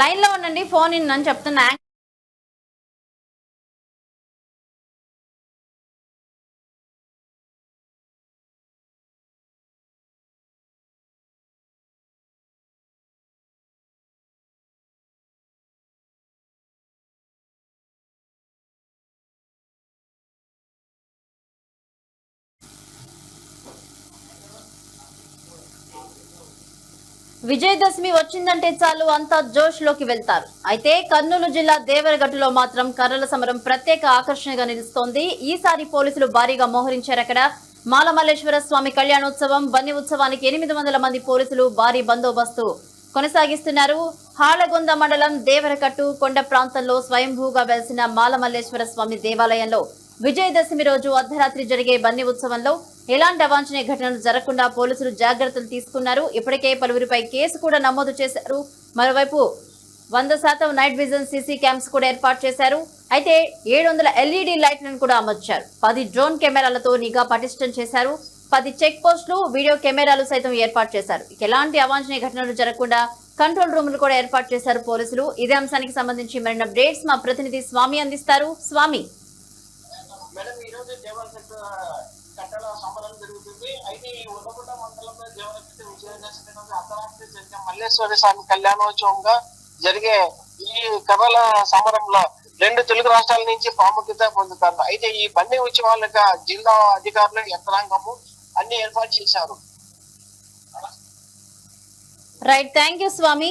లైన్లో ఉండండి phone in అని చెప్తున్నా. విజయదశమి వచ్చిందంటే చాలు అంతా జోష్లోకి వెళ్తారు. అయితే కర్నూలు జిల్లా దేవరగట్టులో మాత్రం కర్రల సమరం ప్రత్యేక ఆకర్షణగా నిలుస్తోంది. ఈసారి పోలీసులు భారీగా మోహరించారు అక్కడ. మాలమల్లేశ్వర స్వామి కళ్యాణోత్సవం బన్ని ఉత్సవానికి ఎనిమిది వందల మంది పోలీసులు భారీ బందోబస్తు కొనసాగిస్తున్నారు. హాళగొంద మండలం దేవరకట్టు కొండ ప్రాంతంలో స్వయంభూగా వెలిసిన మాలమల్లేశ్వర స్వామి దేవాలయంలో విజయదశమి రోజు అర్ధరాత్రి జరిగే బన్ని ఉత్సవంలో ఎలాంటి అవాంఛనీయ ఘటనలు జరగకుండా పోలీసులు జాగ్రత్తలు తీసుకున్నారు. ఇప్పటికే పలువురిపై కేసు కూడా నమోదు చేశారు. మరోవైపు వంద శాతం నైట్ విజన్ సీసీ క్యాంప్స్ కూడా ఏర్పాటు చేశారు. అయితే ఏడు వందల ఎల్ఈడి లైట్లను కూడా అమర్చారు. పది డ్రోన్ కెమెరాలతో నిఘా పటిష్టం చేశారు. పది చెక్ పోస్టులు వీడియో కెమెరాలు సైతం ఏర్పాటు చేశారు. ఎలాంటి అవాంఛనీయ ఘటనలు జరగకుండా కంట్రోల్ రూములు కూడా ఏర్పాటు చేశారు పోలీసులు. ఇదే అంశానికి సంబంధించి మరిన్ని అప్డేట్స్ మా ప్రతినిధి స్వామి అందిస్తారు. స్వామి మేడం ఈ రోజు దేవరకట్ట కట్టడ సంబరం జరుగుతుంది అయితే మండలంలో దేవరకట్ట విజయదశమి అర్ధరాత్రి జరిగే మల్లేశ్వర స్వామి కళ్యాణోత్సవంగా జరిగే ఈ కర్రల సమరంలో రెండు తెలుగు రాష్ట్రాల నుంచి ప్రాముఖ్యత పొందుతారు. అయితే ఈ బండి ఉత్సవాలుగా జిల్లా అధికారులు యంత్రాంగము అన్ని ఏర్పాటు చేశారు. Right thank you Swamy